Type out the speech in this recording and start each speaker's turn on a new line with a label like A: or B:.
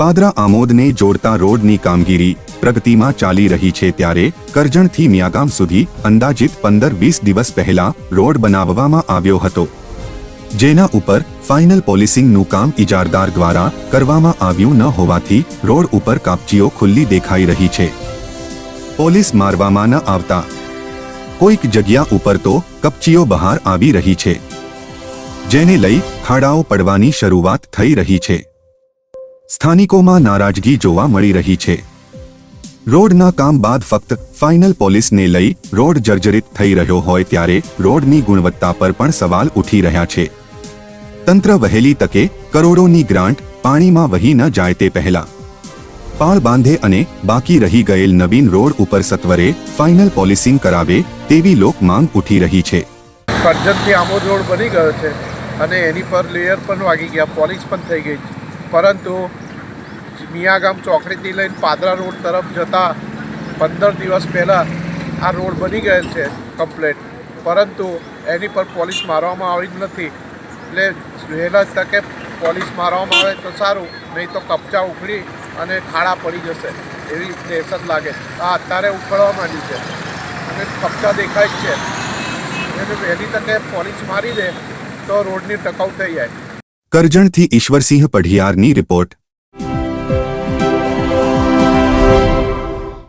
A: પાદરા આમોદને જોડતા રોડની કામગીરી પ્રગતિમાં ચાલી રહી છે ત્યારે કરજણથી મિયાગામ સુધી અંદાજિત પંદર વીસ દિવસ પહેલા રોડ બનાવવામાં આવ્યો હતો, જેના ઉપર ફાઇનલ પોલિસિંગનું કામ ઇજારદાર દ્વારા કરવામાં આવ્યું ન હોવાથી રોડ ઉપર કાપચીઓ ખુલ્લી દેખાઈ રહી છે. પોલીસ મારવામાં ન આવતા. કોઈક જગ્યા ઉપર તો કપચીઓ બહાર આવી રહી છે, જેને લઈ ખાડાઓ પડવાની શરૂઆત થઈ રહી છે. સ્થાનિકોમાં નારાજગી જોવા મળી રહી છે. રોડના કામ બાદ ફક્ત ફાઇનલ પોલીસને લઈ રોડ જર્જરિત થઈ રહ્યો હોય ત્યારે રોડની ગુણવત્તા પર પણ સવાલ ઉઠી રહ્યા છે. તંત્ર વહેલી તકે કરોડોની ગ્રાન્ટ પાણીમાં વહી ન જાય તે પહેલા. પાળ બાંધે અને બાકી રહી ગયેલ નવીન રોડ ઉપર સત્વરે ફાઇનલ પોલિસિંગ કરાવે તેવી લોક માંગ ઉઠી રહી છે.
B: કરજણથી આમોદ રોડ બની ગયો છે અને એની પર લેયર પણ વાગી ગયા પોલિશ પણ થઈ ગઈ છે. પરંતુ મિયાગામ ચોકડીથી લઈને પાદરા રોડ તરફ જતા પંદર દિવસ પહેલાં આ રોડ બની ગયેલ છે કમ્પ્લેટ. પરંતુ એની પર પોલીસ મારવામાં આવી જ નથી. એટલે વહેલા તકે પોલિશ મારવામાં આવે તો સારું, નહીં તો કપચા ઉખડી અને ખાડા પડી જશે એવી દહેશત લાગે. આ અત્યારે ઉખડવા માંડી છે. અને કપચા દેખાય જ છે. એને વહેલી તકે પોલીસ મારી દે તો રોડની ટકાઉ થઈ જાય.
A: કરજણથી ઈશ્વરસિંહ પઢિયારની રિપોર્ટ.